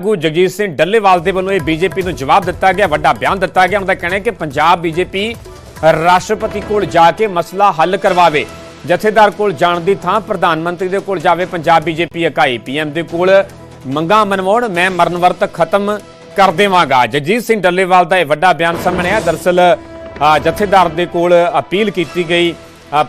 ਆਗੂ ਜਗਜੀਤ ਸਿੰਘ ਡੱਲੇਵਾਲ ਦੇ ਵੱਲੋਂ ਇਹ ਬੀਜੇਪੀ ਨੂੰ ਜਵਾਬ ਦਿੱਤਾ ਗਿਆ, ਵੱਡਾ ਬਿਆਨ ਦਿੱਤਾ ਗਿਆ। ਉਹਨਾਂ ਦਾ ਕਹਿਣਾ ਹੈ ਕਿ ਪੰਜਾਬ ਬੀਜੇਪੀ ਰਾਸ਼ਟਰਪਤੀ ਕੋਲ ਜਾ ਕੇ ਮਸਲਾ ਹੱਲ ਕਰਵਾਵੇ, ਜਥੇਦਾਰ ਕੋਲ ਜਾਣ ਦੀ ਥਾਂ, ਪ੍ਰਧਾਨ ਮੰਤਰੀ ਦੇ ਕੋਲ ਜਾਵੇ ਪੰਜਾਬ ਬੀਜੇਪੀ, ਇਕਾਈ ਪੀਐਮ ਦੇ ਕੋਲ ਮੰਗਾ ਮਨਵਾਉਣ ਮੈਂ ਮਰਨ ਵਰਤ ਖਤਮ ਕਰ ਦੇਵਾਂਗਾ। ਜਗਜੀਤ ਸਿੰਘ ਡੱਲੇਵਾਲ ਦਾ ਇਹ ਵੱਡਾ ਬਿਆਨ ਸਾਹਮਣੇ ਆਇਆ। ਦਰਸਲ ਜਥੇਦਾਰ ਦੇ ਕੋਲ ਅਪੀਲ ਕੀਤੀ ਗਈ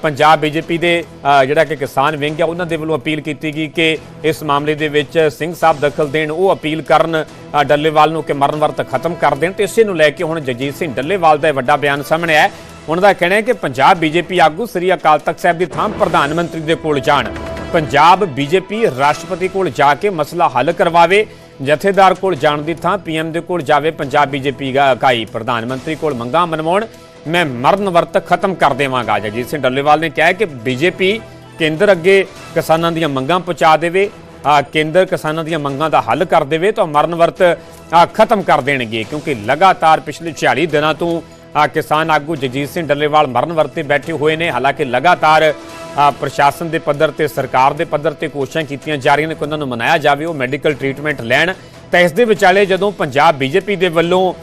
ਪੰਜਾਬ ਬੀਜੇਪੀ ਦੇ ਜਿਹੜਾ ਕਿ ਕਿਸਾਨ ਵਿੰਗ ਹੈ ਉਹਨਾਂ ਦੇ ਵੱਲੋਂ ਅਪੀਲ ਕੀਤੀ ਗਈ ਕਿ ਇਸ ਮਾਮਲੇ ਦੇ ਵਿੱਚ ਸਿੰਘ ਸਾਹਿਬ ਦਖਲ ਦੇਣ, ਉਹ ਅਪੀਲ ਕਰਨ ਡੱਲੇਵਾਲ ਨੂੰ ਕਿ ਮਰਨ ਵਰਤ ਖਤਮ ਕਰ ਦੇਣ। ਤੇ ਇਸੇ ਨੂੰ ਲੈ ਕੇ ਹੁਣ ਜਗਜੀਤ ਸਿੰਘ ਡੱਲੇਵਾਲ ਦਾ ਇਹ ਵੱਡਾ ਬਿਆਨ ਸਾਹਮਣੇ ਆਇਆ। ਉਹਨਾਂ ਦਾ ਕਹਿਣਾ ਹੈ ਕਿ ਪੰਜਾਬ ਬੀਜੇਪੀ ਆਗੂ ਸ੍ਰੀ ਅਕਾਲ ਤਖਤ ਸਾਹਿਬ ਦੀ ਥਾਂ ਪ੍ਰਧਾਨ ਮੰਤਰੀ ਦੇ ਕੋਲ ਜਾਣ। ਪੰਜਾਬ ਬੀਜੇਪੀ ਰਾਸ਼ਟਰਪਤੀ ਕੋਲ ਜਾ ਕੇ ਮਸਲਾ ਹੱਲ ਕਰਵਾਵੇ, ਜਥੇਦਾਰ ਕੋਲ ਜਾਣ ਦੀ ਥਾਂ, ਪੀਐਮ ਦੇ ਕੋਲ ਜਾਵੇ, ਪੰਜਾਬ ਬੀਜੇਪੀ ਦਾ ਇਕਾਈ ਪ੍ਰਧਾਨ ਮੰਤਰੀ ਕੋਲ ਮੰਗਾਂ ਮਨਵਾਉਣ ਮੈਂ ਮਰਨ ਵਰਤ ਖਤਮ ਕਰ ਦੇਵਾਂਗਾ। ਜਗਜੀਤ ਸਿੰਘ ਡੱਲੇਵਾਲ ਨੇ ਕਿਹਾ ਹੈ ਕਿ ਬੀਜੇਪੀ ਕੇਂਦਰ ਅੱਗੇ ਕਿਸਾਨਾਂ ਦੀਆਂ ਮੰਗਾਂ ਪਹੁੰਚਾ ਦੇਵੇ, ਆ ਕੇਂਦਰ ਕਿਸਾਨਾਂ ਦੀਆਂ ਮੰਗਾਂ ਦਾ ਹੱਲ ਕਰ ਦੇਵੇ ਤਾਂ ਮਰਨ ਵਰਤ ਖਤਮ ਕਰ ਦੇਣਗੇ। ਕਿਉਂਕਿ ਲਗਾਤਾਰ ਪਿਛਲੇ 46 ਦਿਨਾਂ ਤੋਂ ਕਿਸਾਨ ਆਗੂ ਜਗਜੀਤ ਸਿੰਘ ਡੱਲੇਵਾਲ ਮਰਨ ਵਰਤ ਤੇ ਬੈਠੇ ਹੋਏ ਨੇ। ਹਾਲਾਂਕਿ ਲਗਾਤਾਰ ਪ੍ਰਸ਼ਾਸਨ ਦੇ ਪੱਧਰ ਤੇ, ਸਰਕਾਰ ਦੇ ਪੱਧਰ ਤੇ ਕੋਸ਼ਿਸ਼ਾਂ ਕੀਤੀਆਂ ਜਾ ਰਹੀਆਂ ਨੇ ਕਿ ਉਹਨਾਂ ਨੂੰ ਮਨਾਇਆ ਜਾਵੇ, ਉਹ ਮੈਡੀਕਲ ਟ੍ਰੀਟਮੈਂਟ ਲੈਣ। ਤਾਂ ਇਸ ਦੇ ਵਿਚਾਲੇ ਜਦੋਂ ਪੰਜਾਬ ਬੀਜੇਪੀ ਦੇ ਵੱਲੋਂ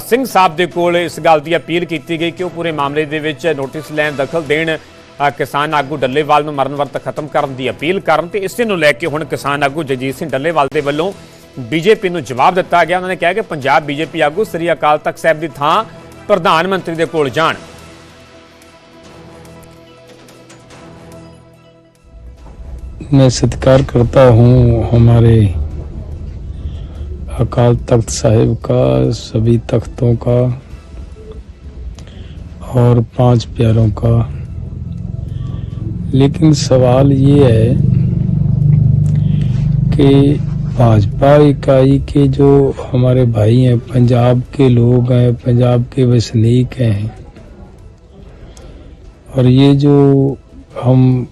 ਸਿੰਘ ਸਾਹਿਬ ਦੇ ਕੋਲ ਇਸ ਗੱਲ ਦੀ ਅਪੀਲ ਕੀਤੀ ਗਈ ਕਿ ਉਹ ਪੂਰੇ ਮਾਮਲੇ ਦੇ ਵਿੱਚ ਨੋਟਿਸ ਲੈਣ ਦਖਲ ਦੇਣ ਆ, ਕਿਸਾਨ ਆਗੂ ਡੱਲੇਵਾਲ ਨੂੰ ਮਰਨ ਵਰਤ ਖਤਮ ਕਰਨ ਦੀ ਅਪੀਲ ਕਰਨ ਤੇ ਇਸੇ ਨੂੰ ਲੈ ਕੇ ਹੁਣ ਕਿਸਾਨ ਆਗੂ ਜਗਜੀਤ ਸਿੰਘ ਡੱਲੇਵਾਲ ਦੇ ਵੱਲੋਂ ਬੀਜੇਪੀ ਨੂੰ ਜਵਾਬ ਦਿੱਤਾ ਗਿਆ ਉਹਨਾਂ ਨੇ ਕਿਹਾ ਕਿ ਪੰਜਾਬ ਬੀਜੇਪੀ ਆਗੂ ਸ੍ਰੀ ਅਕਾਲ ਤਖਤ ਸਾਹਿਬ ਦੀ ਥਾਂ ਪ੍ਰਧਾਨ ਮੰਤਰੀ ਦੇ ਕੋਲ ਜਾਣ मैं सत्कार करता हूँ हमारे अकाल तख्त साहिब का, सभी तख्तों का और पाँच प्यारों का। लेकिन सवाल ये है कि भाजपा इकाई के जो हमारे भाई हैं, पंजाब के लोग हैं, पंजाब के वसनीक हैं, और ये जो हम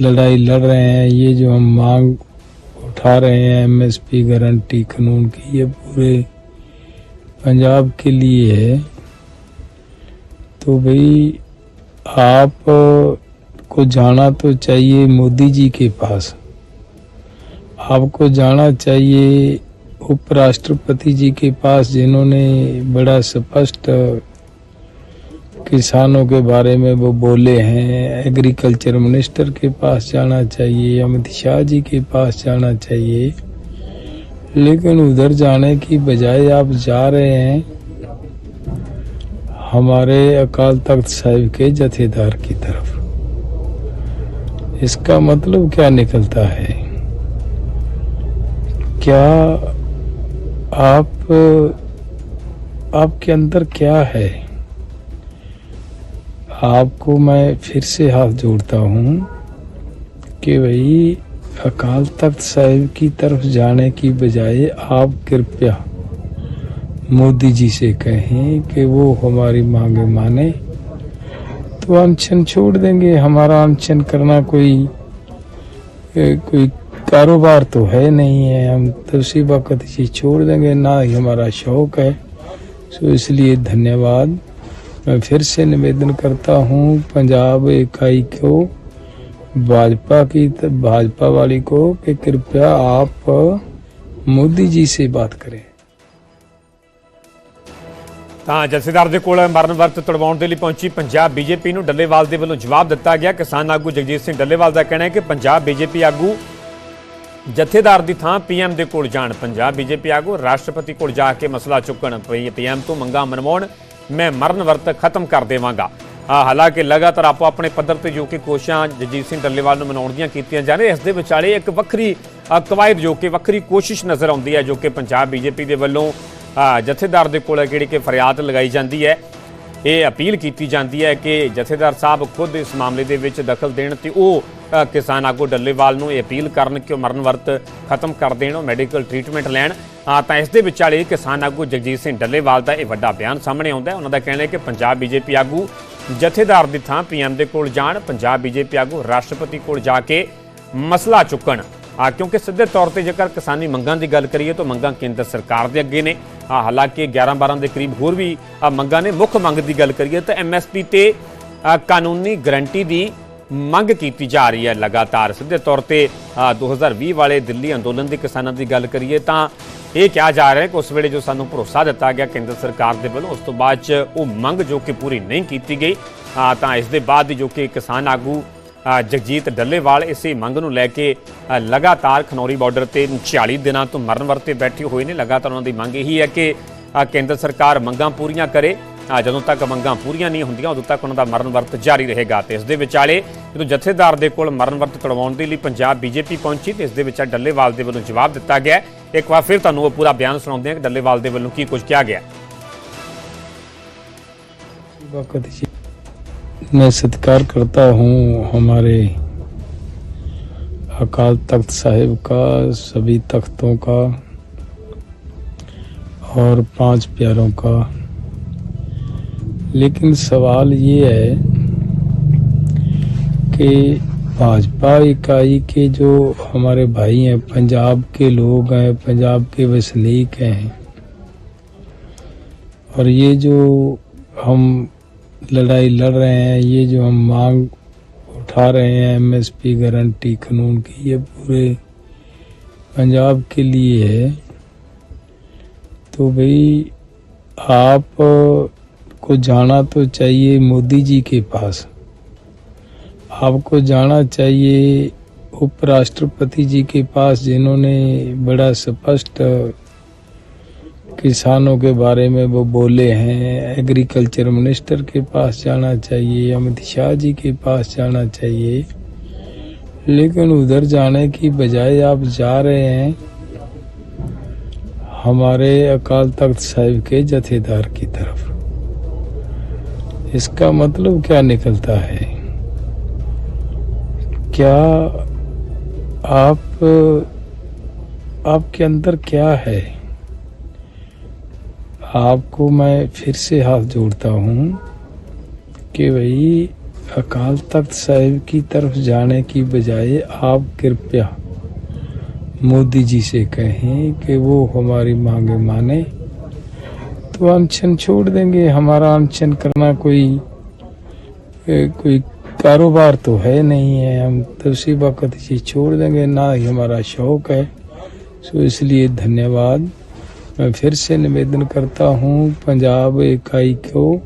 लड़ाई लड़ रहे हैं, ये जो हम मांग उठा रहे हैं एमएसपी गारंटी कानून की। ये पूरे पंजाब के लिए है। तो भाई, आप को जाना तो चाहिए मोदी जी के पास। आपको जाना चाहिए उपराष्ट्रपति जी के पास, जिन्होंने बड़ा स्पष्ट किसानों के बारे में वो बोले हैं एग्रीकल्चर मिनिस्टर के पास जाना चाहिए, अमित शाह जी के पास जाना चाहिए। लेकिन उधर जाने की बजाय आप जा रहे हैं, हमारे अकाल तख्त साहिब के जथेदार की तरफ़। इसका मतलब क्या निकलता है? क्या आप, आपके अंदर क्या है? आपको मैं फिर से हाथ जोड़ता हूँ कि भाई, अकाल तख्त साहिब की तरफ़ जाने की बजाय आप कृपया मोदी जी से कहें कि वो हमारी मांगे माने। तो अनशन छोड़ देंगे। हमारा अनशन करना कोई कोई कारोबार तो है नहीं है। हम तो उसी वक्त छोड़ देंगे। ना ही हमारा शौक है। सो इसलिए धन्यवाद। मैं फिर से निवेदन करता हूँ पंजाब इकाई को भाजपा की भाजपा वाली को कि कृपया आप मोदी जी से बात करें ਤਾਂ ਜਥੇਦਾਰ ਦੇ ਕੋਲ ਮਰਨ ਵਰਤ ਤੁੜਵਾਉਣ ਦੇ ਲਈ ਪਹੁੰਚੀ ਪੰਜਾਬ ਬੀਜੇਪੀ ਨੂੰ ਡੱਲੇਵਾਲ ਦੇ ਵੱਲੋਂ ਜਵਾਬ ਦਿੱਤਾ ਗਿਆ ਕਿਸਾਨ ਆਗੂ ਜਗਜੀਤ ਸਿੰਘ ਡੱਲੇਵਾਲ ਦਾ ਕਹਿਣਾ ਹੈ ਕਿ ਪੰਜਾਬ ਬੀਜੇਪੀ ਆਗੂ ਜਥੇਦਾਰ ਦੀ ਥਾਂ ਪੀਐਮ ਦੇ ਕੋਲ ਜਾਣ ਪੰਜਾਬ ਬੀਜੇਪੀ ਆਗੂ ਰਾਸ਼ਟਰਪਤੀ ਕੋਲ ਜਾ ਕੇ ਮਸਲਾ ਚੁੱਕਣ ਪੀਐਮ ਤੋਂ ਮੰਗਾ ਮਨਵਾਉਣ ਮੈਂ ਮਰਨ ਵਰਤ ਖਤਮ ਕਰ ਦੇਵਾਂਗਾ। ਹਾਲਾਂਕਿ ਲਗਾਤਾਰ ਆਪੋ ਆਪਣੇ ਪੱਧਰ ਤੇ ਜੋ ਕਿ ਕੋਸ਼ਿਸ਼ਾਂ ਜਗਜੀਤ ਸਿੰਘ ਡੱਲੇਵਾਲ ਨੂੰ ਮਨਾਉਣ ਦੀਆਂ ਕੀਤੀਆਂ ਜਾ ਰਹੀਆਂ, ਇਸ ਦੇ ਵਿਚਾਲੇ ਇੱਕ ਵੱਖਰੀ ਕਵਾਇਦ ਜੋ ਕਿ ਵੱਖਰੀ ਕੋਸ਼ਿਸ਼ ਨਜ਼ਰ ਆਉਂਦੀ ਹੈ, ਜੋ ਕਿ ਪੰਜਾਬ ਬੀਜੇਪੀ ਦੇ ਵੱਲੋਂ ਜਥੇਦਾਰ ਦੇ ਕੋਲ ਹੈ ਜਿਹੜੀ ਕਿ ਫਰਿਆਦ ਲਗਾਈ ਜਾਂਦੀ ਹੈ। ਇਹ ਅਪੀਲ ਕੀਤੀ ਜਾਂਦੀ ਹੈ ਕਿ ਜਥੇਦਾਰ ਸਾਹਿਬ ਖੁਦ ਇਸ ਮਾਮਲੇ ਦੇ ਵਿੱਚ ਦਖਲ ਦੇਣ ਤੇ ਉਹ ਕਿਸਾਨ ਆਗੂ ਡੱਲੇਵਾਲ ਨੂੰ ਇਹ ਅਪੀਲ ਕਰਨ ਕਿ ਉਹ ਮਰਨ ਵਰਤ ਖਤਮ ਕਰ ਦੇਣ, ਉਹ ਮੈਡੀਕਲ ਟ੍ਰੀਟਮੈਂਟ ਲੈਣ। ਤਾਂ ਇਸ ਦੇ ਵਿਚਾਲੇ ਕਿਸਾਨ ਆਗੂ ਜਗਜੀਤ ਸਿੰਘ ਡੱਲੇਵਾਲ ਦਾ ਇਹ ਵੱਡਾ ਬਿਆਨ ਸਾਹਮਣੇ ਆਉਂਦਾ ਹੈ। ਉਹਨਾਂ ਦਾ ਕਹਿਣਾ ਹੈ ਕਿ ਪੰਜਾਬ ਬੀਜੇਪੀ ਆਗੂ ਜਥੇਦਾਰ ਦੀ ਥਾਂ ਪੀਐਮ ਦੇ ਕੋਲ ਜਾਣ ਪੰਜਾਬ ਬੀਜੇਪੀ ਆਗੂ ਰਾਸ਼ਟਰਪਤੀ ਕੋਲ ਜਾ ਕੇ ਮਸਲਾ ਚੁੱਕਣ। ਆ ਕਿਉਂਕਿ ਸਿੱਧੇ ਤੌਰ ਤੇ ਜੇਕਰ ਕਿਸਾਨੀ ਮੰਗਾਂ ਦੀ ਗੱਲ ਕਰੀਏ ਤਾਂ ਮੰਗਾਂ ਕੇਂਦਰ ਸਰਕਾਰ ਦੇ ਅੱਗੇ ਨੇ। ਆ ਹਾਲਾਂਕਿ 11 12 ਦੇ ਕਰੀਬ ਹੋਰ ਵੀ ਮੰਗਾਂ ਨੇ ਮੁੱਖ ਮੰਗ ਦੀ ਗੱਲ ਕਰੀਏ ਤਾਂ ਐਮਐਸਪੀ ਤੇ ਕਾਨੂੰਨੀ ਗਰੰਟੀ ਦੀ ਮੰਗ ਕੀਤੀ ਜਾ ਰਹੀ ਹੈ ਲਗਾਤਾਰ। ਸਿੱਧੇ ਤੌਰ ਤੇ ਅ, 2020 ਵਾਲੇ ਦਿੱਲੀ ਅੰਦੋਲਨ ਦੇ ਕਿਸਾਨਾਂ ਦੀ ਗੱਲ ਕਰੀਏ ਤਾਂ ਇਹ ਕਿਹਾ ਜਾ ਰਿਹਾ ਹੈ ਕਿ ਉਸ ਵੇਲੇ ਜੋ ਸਾਨੂੰ ਭਰੋਸਾ ਦਿੱਤਾ ਗਿਆ ਕੇਂਦਰ ਸਰਕਾਰ ਦੇ ਵੱਲੋਂ, ਉਸ ਤੋਂ ਬਾਅਦ ਚ ਉਹ ਮੰਗ ਜੋ ਕਿ ਪੂਰੀ ਨਹੀਂ ਕੀਤੀ ਗਈ ਤਾਂ ਇਸ ਦੇ ਬਾਅਦ ਜੋ ਕਿ ਕਿਸਾਨ ਆਗੂ ਜਗਜੀਤ ਡੱਲੇਵਾਲ ਇਸੇ ਮੰਗ ਨੂੰ ਲੈ ਕੇ ਲਗਾਤਾਰ ਖਨੌਰੀ ਬਾਰਡਰ ਤੇ 40 ਦਿਨਾਂ ਤੋਂ ਮਰਨ ਵਰਤੇ ਬੈਠੇ ਹੋਏ ਨੇ। ਲਗਾਤਾਰ ਉਹਨਾਂ ਦੀ ਮੰਗ ਇਹੀ ਹੈ ਕਿ ਕੇਂਦਰ ਸਰਕਾਰ ਮੰਗਾਂ ਪੂਰੀਆਂ ਕਰੇ। ਜਦੋਂ ਤੱਕ ਮੰਗਾਂ ਪੂਰੀਆਂ ਨਹੀਂ ਹੁੰਦੀਆਂ, ਉਦੋਂ ਤੱਕ ਉਹਨਾਂ ਦਾ ਮਰਨ ਵਰਤ ਜਾਰੀ ਰਹੇਗਾ। ਤੇ ਇਸ ਦੇ ਵਿਚਾਲੇ ਜਦੋਂ ਜਥੇਦਾਰ ਦੇ ਕੋਲ ਮਰਨ ਵਰਤ ਕਰਵਾਉਣ ਦੇ ਲਈ ਪੰਜਾਬ ਬੀਜੇਪੀ ਪਹੁੰਚੀ, ਤੇ ਇਸ ਦੇ ਵਿੱਚ ਡੱਲੇਵਾਲ ਦੇ ਵੱਲੋਂ ਜਵਾਬ ਦਿੱਤਾ ਗਿਆ ਇੱਕ ਵਾਰ ਫਿਰ ਤੁਹਾਨੂੰ ਉਹ ਪੂਰਾ ਬਿਆਨ ਸੁਣਾਉਂਦੇ ਹਾਂ ਕਿ ਡੱਲੇਵਾਲ ਦੇ ਵੱਲੋਂ ਕੀ ਕੁਝ ਕਿਹਾ ਗਿਆ ਹੈ। वक्त जी मैं सत्कार करता हूँ हमारे अकाल तख्त साहिब का सभी तख्तों का और पांच प्यारों का लेकिन सवाल ये है कि भाजपा इकाई के जो हमारे भाई हैं पंजाब के लोग हैं पंजाब के वसनीक हैं और ये जो हम लड़ाई लड़ रहे हैं ये जो हम मांग उठा रहे हैं एमएसपी गारंटी कानून की ये पूरे पंजाब के लिए है तो भाई आप को जाना तो चाहिए मोदी जी के पास आपको जाना चाहिए उपराष्ट्रपति जी के पास जिन्होंने बड़ा स्पष्ट किसानों के बारे में वो बोले हैं एग्रीकल्चर मिनिस्टर के पास जाना चाहिए अमित शाह जी के पास जाना चाहिए लेकिन उधर जाने की बजाय आप जा रहे हैं हमारे अकाल तख्त साहिब के जथेदार की तरफ इसका मतलब क्या निकलता है क्या आप, आपके अंदर क्या है? आपको मैं फिर से हाथ जोड़ता हूँ कि भाई, अकाल तख्त साहिब की तरफ़ जाने की बजाय आप कृपया मोदी जी से कहें कि वो हमारी मांगे माने। तो अनशन छोड़ देंगे। हमारा अनशन करना कोई कोई कारोबार तो है नहीं है, हम तो उसी वक्त चीज़ छोड़ देंगे, ना ही हमारा शौक है। सो इसलिए धन्यवाद। मैं फिर से निवेदन करता हूँ, पंजाब इकाई को,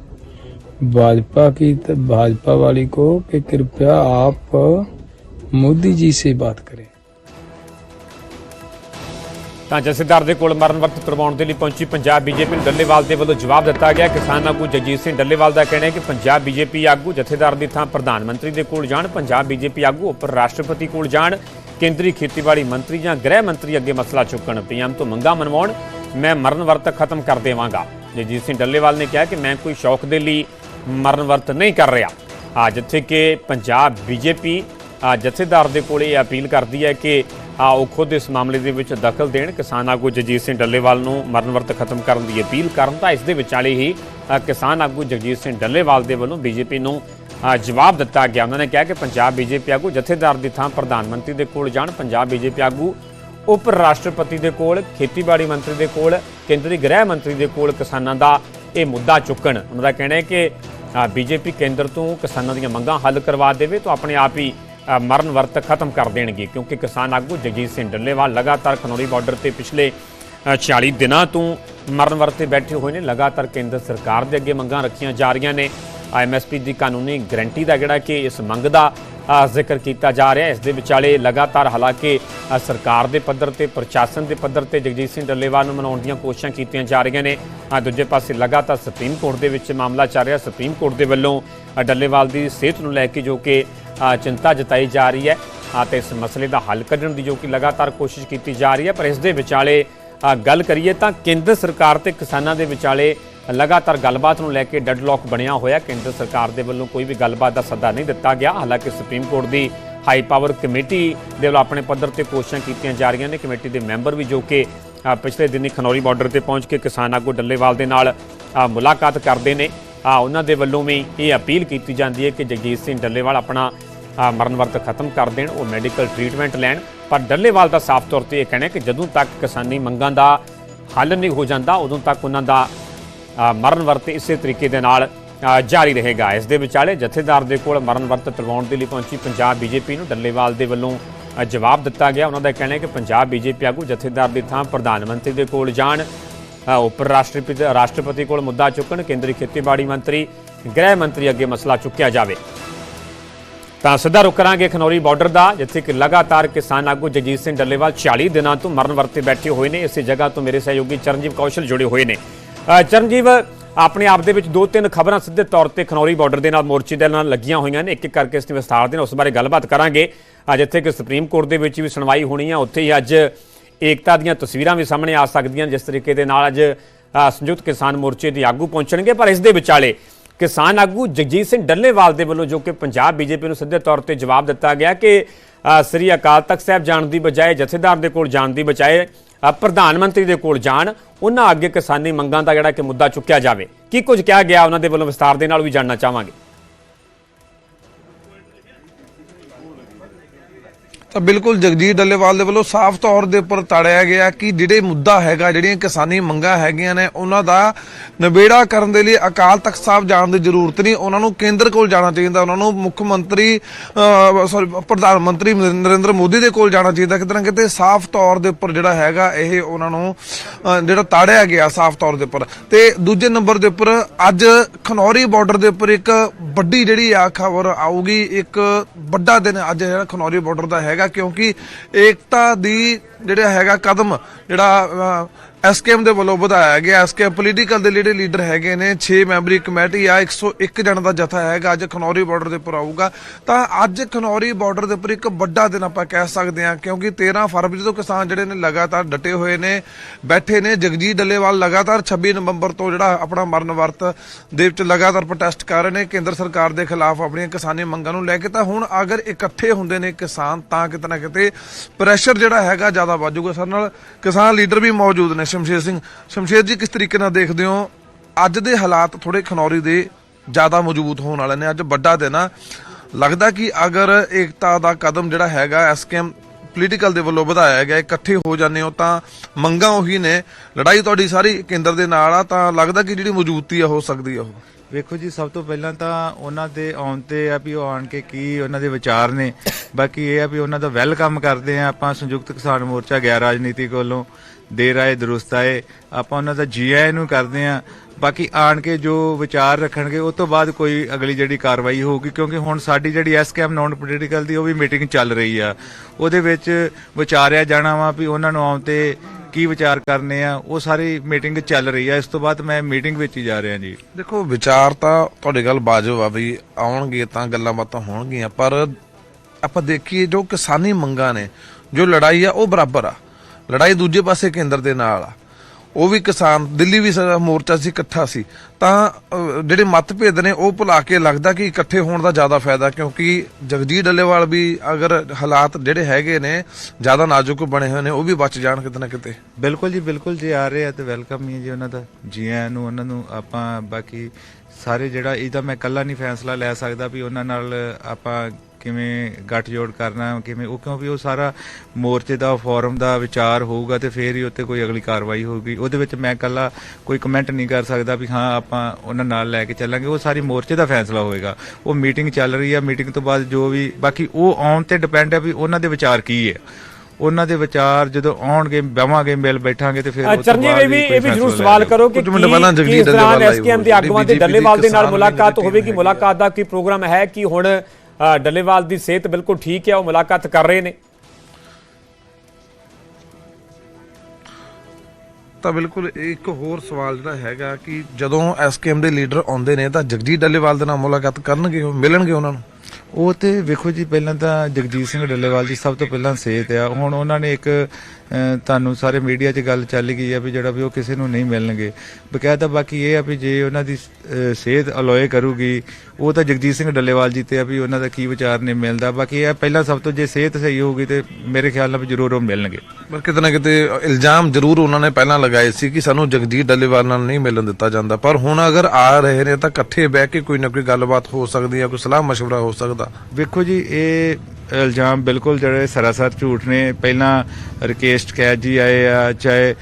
भाजपा की भाजपा वाली को, कि कृपया आप मोदी जी से बात करें। ਤਾਂ ਜਥੇਦਾਰ ਦੇ ਕੋਲ ਮਰਨ ਵਰਤ ਕਰਵਾਉਣ ਦੇ ਲਈ ਪਹੁੰਚੀ ਪੰਜਾਬ ਬੀਜੇਪੀ ਨੂੰ ਡੱਲੇਵਾਲ ਦੇ ਵੱਲੋਂ ਜਵਾਬ ਦਿੱਤਾ ਗਿਆ। ਕਿਸਾਨ ਆਗੂ ਜਗਜੀਤ ਸਿੰਘ ਡੱਲੇਵਾਲ ਦਾ ਕਹਿਣਾ ਹੈ ਕਿ ਪੰਜਾਬ ਬੀਜੇਪੀ ਆਗੂ ਜਥੇਦਾਰ ਦੀ ਥਾਂ ਪ੍ਰਧਾਨ ਮੰਤਰੀ ਦੇ ਕੋਲ ਜਾਣ, ਪੰਜਾਬ ਬੀਜੇਪੀ ਆਗੂ ਉਪ ਰਾਸ਼ਟਰਪਤੀ ਕੋਲ ਜਾਣ, ਕੇਂਦਰੀ ਖੇਤੀਬਾੜੀ ਮੰਤਰੀ ਜਾਂ ਗ੍ਰਹਿ ਮੰਤਰੀ ਅੱਗੇ ਮਸਲਾ ਚੁੱਕਣ, ਪੀਐਮ ਤੋਂ ਮੰਗਾ ਮਨਵਾਉਣ, ਮੈਂ ਮਰਨ ਵਰਤ ਖਤਮ ਕਰ ਦੇਵਾਂਗਾ। ਜਗਜੀਤ ਸਿੰਘ ਡੱਲੇਵਾਲ ਨੇ ਕਿਹਾ ਕਿ ਮੈਂ ਕੋਈ ਸ਼ੌਕ ਦੇ ਲਈ ਮਰਨ ਵਰਤ ਨਹੀਂ ਕਰ ਰਿਹਾ। ਆ ਜਿੱਥੇ ਕਿ ਪੰਜਾਬ ਬੀਜੇਪੀ, ਆ ਜਥੇਦਾਰ ਦੇ ਕੋਲ ਇਹ ਅਪੀਲ ਕਰਦੀ ਹੈ ਕਿ ਉਹ ਖੁਦ ਇਸ ਮਾਮਲੇ ਦੇ ਵਿੱਚ ਦਖਲ ਦੇਣ। ਕਿਸਾਨ ਆਗੂ ਜਗਜੀਤ ਸਿੰਘ ਡੱਲੇਵਾਲ ਨੂੰ ਮਰਨ ਵਰਤ ਖਤਮ ਕਰਨ ਦੀ ਅਪੀਲ ਕਰਨ ਤਾਂ ਇਸ ਦੇ ਵਿਚਾਲੇ ਹੀ ਕਿਸਾਨ ਆਗੂ ਜਗਜੀਤ ਸਿੰਘ ਡੱਲੇਵਾਲ ਦੇ ਵੱਲੋਂ ਬੀਜੇਪੀ ਨੂੰ ਜਵਾਬ ਦਿੱਤਾ ਗਿਆ। ਉਹਨਾਂ ਨੇ ਕਿਹਾ ਕਿ ਪੰਜਾਬ ਬੀਜੇਪੀ ਆਗੂ ਜਥੇਦਾਰ ਦੀ ਥਾਂ ਪ੍ਰਧਾਨ ਮੰਤਰੀ ਦੇ ਕੋਲ ਜਾਣ, ਪੰਜਾਬ ਬੀਜੇਪੀ ਆਗੂ ਉਪ ਰਾਸ਼ਟਰਪਤੀ ਦੇ ਕੋਲ, ਖੇਤੀਬਾੜੀ ਮੰਤਰੀ ਦੇ ਕੋਲ, ਕੇਂਦਰੀ ਗ੍ਰਹਿ ਮੰਤਰੀ ਦੇ ਕੋਲ ਕਿਸਾਨਾਂ ਦਾ ਇਹ ਮੁੱਦਾ ਚੁੱਕਣ। ਉਹਨਾਂ ਦਾ ਕਹਿਣਾ ਹੈ ਕਿ ਬੀਜੇਪੀ ਕੇਂਦਰ ਤੋਂ ਕਿਸਾਨਾਂ ਦੀਆਂ ਮੰਗਾਂ ਹੱਲ ਕਰਵਾ ਦੇਵੇ ਤਾਂ ਆਪਣੇ ਆਪ ਹੀ ਮਰਨ ਵਰਤ ਖਤਮ ਕਰ ਦੇਣਗੇ ਕਿਉਂਕਿ ਕਿਸਾਨ ਆਗੂ ਜਗਜੀਤ ਸਿੰਘ ਡੱਲੇਵਾਲ ਲਗਾਤਾਰ ਖਨੌਰੀ ਬਾਰਡਰ ਤੇ ਪਿਛਲੇ ਅ, 40 ਦਿਨਾਂ ਤੋਂ ਮਰਨ ਵਰਤ ਤੇ ਬੈਠੇ ਹੋਏ ਨੇ। ਲਗਾਤਾਰ ਕੇਂਦਰ ਸਰਕਾਰ ਦੇ ਅੱਗੇ ਮੰਗਾਂ ਰੱਖੀਆਂ ਜਾ ਰਹੀਆਂ ਨੇ। ਐਮਐਸਪੀ ਦੀ ਕਾਨੂੰਨੀ ਗਰੰਟੀ ਦਾ ਜਿਹੜਾ ਕਿ ਇਸ ਮੰਗ ਦਾ ਜ਼ਿਕਰ ਕੀਤਾ ਜਾ ਰਿਹਾ ਹੈ। ਇਸ ਦੇ ਵਿਚਾਲੇ ਲਗਾਤਾਰ ਹਾਲਾਂਕਿ ਸਰਕਾਰ ਦੇ ਪੱਧਰ ਤੇ, ਪ੍ਰਸ਼ਾਸਨ ਦੇ ਪੱਧਰ ਤੇ ਜਗਜੀਤ ਸਿੰਘ ਡੱਲੇਵਾਲ ਨੂੰ ਮਨਾਉਣ ਦੀਆਂ ਕੋਸ਼ਿਸ਼ਾਂ ਕੀਤੀਆਂ ਜਾ ਰਹੀਆਂ ਨੇ। ਦੂਜੇ ਪਾਸੇ ਲਗਾਤਾਰ ਸੁਪਰੀਮ ਕੋਰਟ ਦੇ ਵਿੱਚ ਮਾਮਲਾ ਚੱਲ ਰਿਹਾ। ਸੁਪਰੀਮ ਕੋਰਟ ਦੇ ਵੱਲੋਂ ਡੱਲੇਵਾਲ ਦੀ ਸਿਹਤ ਨੂੰ ਲੈ ਕੇ ਜੋ ਕਿ ਚਿੰਤਾ ਜਤਾਈ ਜਾ ਰਹੀ ਹੈ ਅਤੇ ਇਸ ਮਸਲੇ ਦਾ ਹੱਲ ਕੱਢਣ ਦੀ ਜੋ ਕਿ ਲਗਾਤਾਰ ਕੋਸ਼ਿਸ਼ ਕੀਤੀ ਜਾ ਰਹੀ ਹੈ। ਪਰ ਇਸ ਦੇ ਵਿਚਾਲੇ ਗੱਲ ਕਰੀਏ ਤਾਂ ਕੇਂਦਰ ਸਰਕਾਰ ਤੇ ਕਿਸਾਨਾਂ ਦੇ ਵਿਚਾਲੇ ਲਗਾਤਾਰ ਗੱਲਬਾਤ ਨੂੰ ਲੈ ਕੇ ਡੈਡਲੌਕ ਬਣਿਆ ਹੋਇਆ। ਕੇਂਦਰ ਸਰਕਾਰ ਦੇ ਵੱਲੋਂ ਕੋਈ ਵੀ ਗੱਲਬਾਤ ਦਾ ਸੱਦਾ ਨਹੀਂ ਦਿੱਤਾ ਗਿਆ। ਹਾਲਾਂਕਿ ਸੁਪਰੀਮ ਕੋਰਟ ਦੀ ਹਾਈ ਪਾਵਰ ਕਮੇਟੀ ਦੇ ਵੱਲੋਂ ਆਪਣੇ ਪੱਧਰ ਤੇ ਕੋਸ਼ਿਸ਼ਾਂ ਕੀਤੀਆਂ ਜਾ ਰਹੀਆਂ ਨੇ। ਕਮੇਟੀ ਦੇ ਮੈਂਬਰ ਵੀ ਜੋ ਕਿ ਪਿਛਲੇ ਦਿਨੀ ਖਨੌਰੀ ਬਾਰਡਰ ਤੇ ਪਹੁੰਚ ਕੇ ਕਿਸਾਨ ਆਗੂ ਡੱਲੇਵਾਲ ਦੇ ਨਾਲ ਮੁਲਾਕਾਤ ਕਰਦੇ ਨੇ। ਆ ਉਹਨਾਂ ਦੇ ਵੱਲੋਂ ਵੀ ਇਹ ਅਪੀਲ ਕੀਤੀ ਜਾਂਦੀ ਹੈ ਕਿ ਜਗਜੀਤ ਸਿੰਘ ਡੱਲੇਵਾਲ ਆਪਣਾ ਮਰਨ ਵਰਤ ਖਤਮ ਕਰ ਦੇਣ, ਉਹ ਮੈਡੀਕਲ ਟ੍ਰੀਟਮੈਂਟ ਲੈਣ। ਪਰ ਡੱਲੇਵਾਲ ਦਾ ਸਾਫ਼ ਤੌਰ ਤੇ ਇਹ ਕਹਿਣਾ ਕਿ ਜਦੋਂ ਤੱਕ ਕਿਸਾਨੀ ਮੰਗਾਂ ਦਾ ਹੱਲ ਨਹੀਂ ਹੋ ਜਾਂਦਾ, ਉਦੋਂ ਤੱਕ ਉਹਨਾਂ ਦਾ ਮਰਨ ਵਰਤ ਇਸੇ ਤਰੀਕੇ ਦੇ ਨਾਲ ਜਾਰੀ ਰਹੇਗਾ। ਇਸ ਦੇ ਵਿਚਾਲੇ ਜਥੇਦਾਰ ਦੇ ਕੋਲ ਮਰਨ ਵਰਤ ਤੁਲਵਾਉਣ ਦੇ ਲਈ ਪਹੁੰਚੀ ਪੰਜਾਬ ਬੀਜੇਪੀ ਨੂੰ ਡੱਲੇਵਾਲ ਦੇ ਵੱਲੋਂ ਜਵਾਬ ਦਿੱਤਾ ਗਿਆ। ਉਹਨਾਂ ਦਾ ਕਹਿਣਾ ਹੈ ਕਿ ਪੰਜਾਬ ਬੀਜੇਪੀ ਆਗੂ ਜਥੇਦਾਰ ਦੀ ਥਾਂ ਪ੍ਰਧਾਨ ਮੰਤਰੀ ਦੇ ਕੋਲ ਜਾਣ ਅ, ਉਪ ਰਾਸ਼ਟਰਪਤੀ ਰਾਸ਼ਟਰਪਤੀ ਕੋਲ ਮੁੱਦਾ ਚੁੱਕਣ ਕੇਂਦਰੀ ਖੇਤੀਬਾੜੀ ਮੰਤਰੀ ਗ੍ਰਹਿ ਮੰਤਰੀ ਅੱਗੇ ਮਸਲਾ ਚੁੱਕਿਆ ਜਾਵੇ। ਤਾਂ ਸਿੱਧਾ ਰੁਕ ਕਰਾਂਗੇ ਖਨੌਰੀ ਬਾਰਡਰ ਦਾ ਜਿੱਥੇ ਕਿ ਲਗਾਤਾਰ ਕਿਸਾਨ ਆਗੂ ਜਗਜੀਤ ਸਿੰਘ ਡੱਲੇਵਾਲ 40 ਦਿਨਾਂ ਤੋਂ ਮਰਨ ਵਰਤੇ ਬੈਠੇ ਹੋਏ ਨੇ। ਇਸੇ ਜਗ੍ਹਾ ਤੋਂ ਮੇਰੇ ਸਹਿਯੋਗੀ ਚਰਨਜੀਵ ਕੌਸ਼ਲ ਜੁੜੇ ਹੋਏ ਨੇ। ਚਰਨਜੀਵ ਆਪਣੇ ਆਪ ਦੇ ਵਿੱਚ ਦੋ ਤਿੰਨ ਖਬਰਾਂ ਸਿੱਧੇ ਤੌਰ ਤੇ ਖਨੌਰੀ ਬਾਰਡਰ ਦੇ ਨਾਲ ਮੋਰਚੇ ਦੇ ਨਾਲ ਲੱਗੀਆਂ ਹੋਈਆਂ ਨੇ। ਇੱਕ ਇੱਕ ਕਰਕੇ ਇਸ ਨੂੰ ਵਿਸਥਾਰ ਦੇ ਨਾਲ ਉਸ ਬਾਰੇ ਗੱਲਬਾਤ ਕਰਾਂਗੇ। ਅ, ਜਿੱਥੇ ਕਿ ਸੁਪਰੀਮ ਕੋਰਟ ਦੇ ਵਿੱਚ ਵੀ ਸੁਣਵਾਈ ਹੋਣੀ ਆ। ਉੱਥੇ ਹੀ ਅੱਜ ਏਕਤਾ ਦੀਆਂ ਤਸਵੀਰਾਂ ਵੀ ਸਾਹਮਣੇ ਆ ਸਕਦੀਆਂ ਜਿਸ ਤਰੀਕੇ ਦੇ ਨਾਲ ਅੱਜ ਸੰਯੁਕਤ ਕਿਸਾਨ ਮੋਰਚੇ ਦੇ ਆਗੂ ਪਹੁੰਚਣਗੇ। ਪਰ ਇਸ ਦੇ ਵਿਚਾਲੇ ਕਿਸਾਨ ਆਗੂ ਜਗਜੀਤ ਸਿੰਘ ਡੱਲੇਵਾਲ ਦੇ ਵੱਲੋਂ ਜੋ ਕਿ ਪੰਜਾਬ ਬੀਜੇਪੀ ਨੂੰ ਸਿੱਧੇ ਤੌਰ ਤੇ ਜਵਾਬ ਦਿੱਤਾ ਗਿਆ ਕਿ ਸ੍ਰੀ ਅਕਾਲ ਤਖਤ ਸਾਹਿਬ ਜਾਣ ਦੀ ਬਜਾਏ ਜਥੇਦਾਰ ਦੇ ਕੋਲ ਜਾਣ ਦੀ ਬਜਾਏ ਪ੍ਰਧਾਨ ਮੰਤਰੀ ਦੇ ਕੋਲ ਜਾਣ, ਉਹਨਾਂ ਅੱਗੇ ਕਿਸਾਨੀ ਮੰਗਾਂ ਦਾ ਜਿਹੜਾ ਕਿ ਮੁੱਦਾ ਚੁੱਕਿਆ ਜਾਵੇ। ਕੀ ਕੁਝ ਕਿਹਾ ਗਿਆ, ਉਹਨਾਂ ਦੇ ਵੱਲੋਂ ਵਿਸਤਾਰ ਦੇ ਨਾਲ ਵੀ ਜਾਣਨਾ ਚਾਹਾਂਗੇ। ਤਾਂ ਬਿਲਕੁਲ ਜਗਜੀਤ ਡੱਲੇਵਾਲ ਦੇ ਵੱਲੋਂ ਸਾਫ਼ ਤੌਰ ਦੇ ਉੱਪਰ ਤਾੜਿਆ ਗਿਆ ਕਿ ਜਿਹੜੇ ਮੁੱਦਾ ਹੈਗਾ, ਜਿਹੜੀਆਂ ਕਿਸਾਨੀ ਮੰਗਾਂ ਹੈਗੀਆਂ ਨੇ, ਉਹਨਾਂ ਦਾ ਨਿਬੇੜਾ ਕਰਨ ਦੇ ਲਈ ਅਕਾਲ ਤਖਤ ਸਾਹਿਬ ਜਾਣ ਦੀ ਜ਼ਰੂਰਤ ਨਹੀਂ। ਉਹਨਾਂ ਨੂੰ ਕੇਂਦਰ ਕੋਲ ਜਾਣਾ ਚਾਹੀਦਾ, ਉਹਨਾਂ ਨੂੰ ਮੁੱਖ ਮੰਤਰੀ ਸੌਰੀ ਪ੍ਰਧਾਨ ਮੰਤਰੀ ਨਰਿੰਦਰ ਮੋਦੀ ਦੇ ਕੋਲ ਜਾਣਾ ਚਾਹੀਦਾ। ਕਿਤੇ ਨਾ ਕਿਤੇ ਸਾਫ਼ ਤੌਰ ਦੇ ਉੱਪਰ ਜਿਹੜਾ ਹੈਗਾ, ਇਹ ਉਹਨਾਂ ਨੂੰ ਜਿਹੜਾ ਤਾੜਿਆ ਗਿਆ ਸਾਫ਼ ਤੌਰ ਦੇ ਉੱਪਰ। ਤੇ ਦੂਜੇ ਨੰਬਰ ਦੇ ਉੱਪਰ ਅੱਜ ਖਨੌਰੀ ਬਾਰਡਰ ਦੇ ਉੱਪਰ ਇੱਕ ਵੱਡੀ ਜਿਹੜੀ ਆ ਖਬਰ ਆਊਗੀ, ਇੱਕ ਵੱਡਾ ਦਿਨ ਅੱਜ ਜਿਹੜਾ ਖਨੌਰੀ ਬਾਰਡਰ ਦਾ ਹੈਗਾ। ਕਿਉਂਕਿ ਏਕਤਾ ਦੀ ਜਿਹੜਾ ਹੈਗਾ ਕਦਮ ਜਿਹੜਾ ਐਸਕੇਐਮ ਦੇ ਵੱਲੋਂ ਵਧਾਇਆ ਗਿਆ। ਐਸਕੇਐਮ ਪੋਲੀਟੀਕਲ ਦੇ ਜਿਹੜੇ ਲੀਡਰ ਹੈਗੇ ਨੇ 6 ਮੈਂਬਰੀ ਕਮੇਟੀ ਆ 101 ਜਣ ਦਾ ਜਥਾ ਹੈਗਾ। ਅੱਜ ਖਨੌਰੀ ਬਾਰਡਰ ਦੇ ਉੱਪਰ ਆਊਗਾ। ਤਾਂ ਅੱਜ ਖਨੌਰੀ ਬਾਰਡਰ ਦੇ ਉੱਪਰ ਇੱਕ ਵੱਡਾ ਦਿਨ ਆਪਾਂ ਕਹਿ ਸਕਦੇ ਹਾਂ, ਕਿਉਂਕਿ 13 ਫਰਵਰੀ ਤੋਂ ਕਿਸਾਨ ਜਿਹੜੇ ਨੇ ਲਗਾਤਾਰ ਡਟੇ ਹੋਏ ਨੇ, ਬੈਠੇ ਨੇ। ਜਗਜੀਤ ਡੱਲੇਵਾਲ ਲਗਾਤਾਰ 26 ਨਵੰਬਰ ਤੋਂ ਜਿਹੜਾ ਆਪਣਾ ਮਰਨ ਵਰਤ ਦੇ ਵਿੱਚ ਲਗਾਤਾਰ ਪ੍ਰੋਟੈਸਟ ਕਰ ਰਹੇ ਨੇ। ਕੇਂਦਰ ਸਰਕਾਰ ਦੇ ਖਿਲਾਫ ਆਪਣੀਆਂ ਕਿਸਾਨੀ ਮੰਗਾਂ ਨੂੰ ਲੈ ਕੇ ਤਾਂ ਹੁਣ ਅਗਰ ਇਕੱਠੇ ਹੁੰਦੇ ਨੇ ਕਿਸਾਨ ਤਾਂ ਕਿਤੇ ਨਾ ਕਿਤੇ ਪ੍ਰੈਸ਼ਰ ਜਿਹੜਾ ਹੈਗਾ ਜ਼ਿਆਦਾ ਵੱਜੂਗਾ ਸਾਡੇ ਨਾਲ ਕਿਸਾਨ ਲੀਡਰ ਵੀ ਮੌਜੂਦ ਨੇ। ਸ਼ਮਸ਼ੇਰ ਸਿੰਘ, ਸ਼ਮਸ਼ੇਰ ਜੀ ਕਿਸ ਤਰੀਕੇ ਨਾਲ ਦੇਖਦੇ ਹੋ? ਅੱਜ ਦੇ ਹਾਲਾਤ ਥੋੜੇ ਖਨੌਰੀ ਦੇ ਜ਼ਿਆਦਾ ਮਜ਼ਬੂਤ ਹੋਣ ਵਾਲੇ ਨੇ, ਅੱਜ ਵੱਡਾ ਦਿਨ ਆ। ਲੱਗਦਾ ਕਿ ਅਗਰ ਏਕਤਾ ਦਾ ਕਦਮ ਜਿਹੜਾ ਹੈਗਾ ਐਸਕੇਐਮ ਪੋਲੀਟੀਕਲ ਦੇ ਵੱਲੋਂ ਵਧਾਇਆ ਗਿਆ, ਇਕੱਠੇ ਹੋ ਜਾਂਦੇ ਹੋ, ਤਾਂ ਮੰਗਾਂ ਉਹੀ ਨੇ। ਲੜਾਈ ਤੁਹਾਡੀ ਸਾਰੀ ਕੇਂਦਰ ਦੇ ਨਾਲ ਆ, ਤਾਂ ਲੱਗਦਾ ਕਿ ਜਿਹੜੀ ਮਜ਼ਬੂਤੀ ਆ, ਹੋ ਸਕਦੀ ਆ ਉਹ? ਵੇਖੋ ਜੀ, ਸਭ ਤੋਂ ਪਹਿਲਾਂ ਤਾਂ ਉਹਨਾਂ ਦੇ ਆਉਣ ਤੇ ਆ ਵੀ ਉਹ ਆਣ ਕੇ ਕੀ ਉਹਨਾਂ ਦੇ ਵਿਚਾਰ ਨੇ। ਬਾਕੀ ਇਹ ਆ ਵੀ ਉਹਨਾਂ ਦਾ ਵੈਲਕਮ ਕਰਦੇ ਆ, ਆਪਾਂ ਸੰਯੁਕਤ ਕਿਸਾਨ ਮੋਰਚਾ ਗੈਰ ਰਾਜਨੀਤਿਕ ਵੱਲੋਂ ਦੇਰ ਆਏ ਦਰੁਸਤ ਆਏ। ਆਪਾਂ ਉਹਨਾਂ ਦਾ ਜੀ ਆਏ ਨੂੰ ਕਰਦੇ ਆ। ਬਾਕੀ ਆਣ ਕੇ ਜੋ ਵਿਚਾਰ ਰੱਖਣਗੇ ਉਸ ਤੋਂ ਬਾਅਦ ਕੋਈ ਅਗਲੀ ਜਿਹੜੀ ਕਾਰਵਾਈ ਹੋਊਗੀ, ਕਿਉਂਕਿ ਹੁਣ ਸਾਡੀ ਜਿਹੜੀ ਐਸਕੇਐਮ ਨਾਨ ਪੋਲੀਟੀਕਲ ਦੀ ਉਹ ਵੀ ਮੀਟਿੰਗ ਚੱਲ ਰਹੀ ਆ। ਉਹਦੇ ਵਿੱਚ ਵਿਚਾਰਿਆ ਜਾਣਾ ਵਾ ਵੀ ਉਹਨਾਂ ਨੂੰ ਆਉਣ ਤੇ ਕੀ ਵਿਚਾਰ ਕਰਨੇ ਆ, ਉਹ ਸਾਰੀ ਮੀਟਿੰਗ ਚੱਲ ਰਹੀ ਆ। ਇਸ ਤੋਂ ਬਾਅਦ ਮੈਂ ਮੀਟਿੰਗ ਵਿੱਚ ਹੀ ਜਾ ਰਿਹਾ ਜੀ। ਦੇਖੋ, ਵਿਚਾਰ ਤਾਂ ਤੁਹਾਡੀ ਗੱਲ ਬਾਜੋ ਆ ਵੀ ਆਉਣਗੇ ਤਾਂ ਗੱਲਾਂ ਬਾਤਾਂ ਹੋਣਗੀਆਂ, ਪਰ ਆਪਾਂ ਦੇਖੀਏ ਜੋ ਕਿਸਾਨੀ ਮੰਗਾਂ ਨੇ, ਜੋ ਲੜਾਈ ਆ, ਉਹ ਬਰਾਬਰ ਆ। ਲੜਾਈ ਦੂਜੇ ਪਾਸੇ ਕੇਂਦਰ ਦੇ ਨਾਲ ਆ। ਉਹ ਵੀ ਕਿਸਾਨ, ਦਿੱਲੀ ਵੀ ਸਾਡਾ ਮੋਰਚਾ ਸੀ, ਇਕੱਠਾ ਸੀ। ਤਾਂ ਜਿਹੜੇ ਮਤਭੇਦ ਨੇ, ਉਹ ਭੁਲਾ ਕੇ ਲੱਗਦਾ ਕਿ ਇਕੱਠੇ ਹੋਣ ਦਾ ਜ਼ਿਆਦਾ ਫਾਇਦਾ, ਕਿਉਂਕਿ ਜਗਜੀਤ ਡੱਲੇਵਾਲ ਵੀ ਅਗਰ ਹਾਲਾਤ ਜਿਹੜੇ ਹੈਗੇ ਨੇ, ਜ਼ਿਆਦਾ ਨਾਜ਼ੁਕ ਬਣੇ ਹੋਏ ਨੇ, ਉਹ ਵੀ ਬਚ ਜਾਣ ਕਿਤੇ ਨਾ ਕਿਤੇ। ਬਿਲਕੁਲ ਜੀ ਬਿਲਕੁਲ ਜੀ ਆ ਰਹੇ ਆ ਤੇ ਵੈਲਕਮ ਹੀ ਜੀ ਉਹਨਾਂ ਦਾ ਜੀ ਆਇਆਂ ਨੂੰ, ਉਹਨਾਂ ਨੂੰ ਆਪਾਂ ਬਾਕੀ ਸਾਰੇ ਜਿਹੜਾ, ਇਹਦਾ ਮੈਂ ਇਕੱਲਾ ਨਹੀਂ ਫੈਸਲਾ ਲੈ ਸਕਦਾ ਵੀ ਉਹਨਾਂ ਨਾਲ ਆਪਾਂ ਕਿਵੇਂ ਗੱਠਜੋੜ ਕਰਨਾ ਕਿਵੇਂ ਉਹ ਕਿਉਂਕਿ ਉਹ ਸਾਰਾ ਮੋਰਚੇ ਦਾ ਫੋਰਮ ਦਾ ਵਿਚਾਰ ਹੋਊਗਾ ਤੇ ਫੇਰ ਹੀ ਉੱਤੇ ਕੋਈ ਅਗਲੀ ਕਾਰਵਾਈ ਹੋਊਗੀ। ਉਹਦੇ ਵਿੱਚ ਮੈਂ ਇਕੱਲਾ ਕੋਈ ਕਮੈਂਟ ਨਹੀਂ ਕਰ ਸਕਦਾ ਵੀ ਹਾਂ ਆਪਾਂ ਉਹਨਾਂ ਨਾਲ ਲੈ ਕੇ ਚੱਲਾਂਗੇ। ਉਹ ਸਾਰੀ ਮੋਰਚੇ ਦਾ ਫੈਸਲਾ ਹੋਏਗਾ। ਉਹ ਮੀਟਿੰਗ ਚੱਲ ਰਹੀ ਹੈ ਮੀਟਿੰਗ ਤੋਂ ਬਾਅਦ ਜੋ ਵੀ ਬਾਕੀ ਉਹ ਆਉਣ ਤੇ ਡਿਪੈਂਡ ਹੈ ਵੀ ਉਹਨਾਂ ਦੇ ਵਿਚਾਰ ਕੀ ਹੈ ਉਹਨਾਂ ਦੇ ਵਿਚਾਰ ਜਦੋਂ ਆਉਣਗੇ ਬਵਾਂਗੇ ਮਿਲ ਬੈਠਾਂਗੇ ਤੇ ਫਿਰ ਚਰਨਜੀਤ ਵੀ ਇਹ ਵੀ ਜ਼ਰੂਰ ਸਵਾਲ ਕਰੋ ਕਿ ਕੁਝ ਮਿੰਟ ਪਹਿਲਾਂ ਕੀ ਜਗਜੀਤ ਇਸ ਦੌਰਾਨ ਐਸਕੇਐਮ ਦੇ ਆਗੂਆਂ ਦੇ ਡੱਲੇਵਾਲ ਦੇ ਨਾਲ ਮੁਲਾਕਾਤ ਹੋਵੇਗੀ। ਮੁਲਾਕਾਤ ਦਾ ਕੀ ਪ੍ਰੋਗਰਾਮ ਹੈ ਕਿ ਹੁਣ ਡੱਲੇਵਾਲ ਦੀ ਸਿਹਤ ਬਿਲਕੁਲ ਠੀਕ ਹੈ ਉਹ ਮੁਲਾਕਾਤ ਕਰ ਰਹੇ ਨੇ। ਤਾਂ ਬਿਲਕੁਲ ਇੱਕ ਹੋਰ ਸਵਾਲ ਜਿਹੜਾ ਹੈਗਾ ਕਿ ਜਦੋਂ ਐਸਕੇਐਮ ਦੇ ਲੀਡਰ ਆਉਂਦੇ ਨੇ ਤਾਂ ਜਗਜੀਤ ਡੱਲੇਵਾਲ ਦੇ ਨਾਲ ਮੁਲਾਕਾਤ ਕਰਨਗੇ ਉਹ ਮਿਲਣਗੇ ਉਹਨਾਂ ਨੂੰ? ਉਹ ਤੇ ਵੇਖੋ ਜੀ ਪਹਿਲਾਂ ਤਾਂ ਜਗਜੀਤ ਸਿੰਘ ਡੱਲੇਵਾਲ ਜੀ ਸਭ ਤੋਂ ਪਹਿਲਾਂ ਸਿਹਤ ਆ। ਹੁਣ ਉਹਨਾਂ ਨੇ ਇੱਕ ਤੁਹਾਨੂੰ ਸਾਰੇ ਮੀਡੀਆ 'ਚ ਗੱਲ ਚੱਲ ਗਈ ਆ ਵੀ ਜਿਹੜਾ ਵੀ ਉਹ ਕਿਸੇ ਨੂੰ ਨਹੀਂ ਮਿਲਣਗੇ ਬਕਾਇਦਾ ਬਾਕੀ ਇਹ ਆ ਵੀ ਜੇ ਉਹਨਾਂ ਦੀ ਅਹ, ਸਿਹਤ ਅਲੋਏ ਕਰੂਗੀ ਉਹ ਤਾਂ ਜਗਜੀਤ ਸਿੰਘ ਡੱਲੇਵਾਲ ਜੀ ਤੇ ਆ ਵੀ ਉਹਨਾਂ ਦਾ ਕੀ ਵਿਚਾਰ ਨੇ ਮਿਲਦਾ ਬਾਕੀ ਇਹ ਆ, ਪਹਿਲਾਂ ਸਭ ਤੋਂ ਜੇ ਸਿਹਤ ਸਹੀ ਹੋਊਗੀ ਤੇ ਮੇਰੇ ਖਿਆਲ ਨਾਲ ਵੀ ਜ਼ਰੂਰ ਉਹ ਮਿਲਣਗੇ ਪਰ ਕਿਤੇ ਨਾ ਕਿਤੇ ਇਲਜ਼ਾਮ ਜ਼ਰੂਰ ਉਹਨਾਂ ਨੇ ਪਹਿਲਾਂ ਲਗਾਏ ਸੀ ਕਿ ਸਾਨੂੰ ਜਗਜੀਤ ਡੱਲੇਵਾਲ ਨਾਲ ਨਹੀਂ ਮਿਲਣ ਦਿੱਤਾ ਜਾਂਦਾ ਪਰ ਹੁਣ ਅਗਰ ਆ ਰਹੇ ਨੇ ਤਾਂ ਇਕੱਠੇ ਬਹਿ ਕੇ ਕੋਈ ਨਾ ਕੋਈ ਗੱਲਬਾਤ ਹੋ ਸਕਦੀ ਹੈ ਕੋਈ ਸਲਾਹ مشورہ ਹੋ ਸਕਦਾ ਵੇਖੋ ਜੀ ਇਹ ਇਲਜ਼ਾਮ ਬਿਲਕੁਲ ਜਿਹੜੇ ਸਰਾਸਰ ਝੂਠ ਨੇ। ਪਹਿਲਾਂ ਰਕੇਸ਼ ਕੈਦ ਜੀ ਆਏ ਆ, ਚਾਹੇ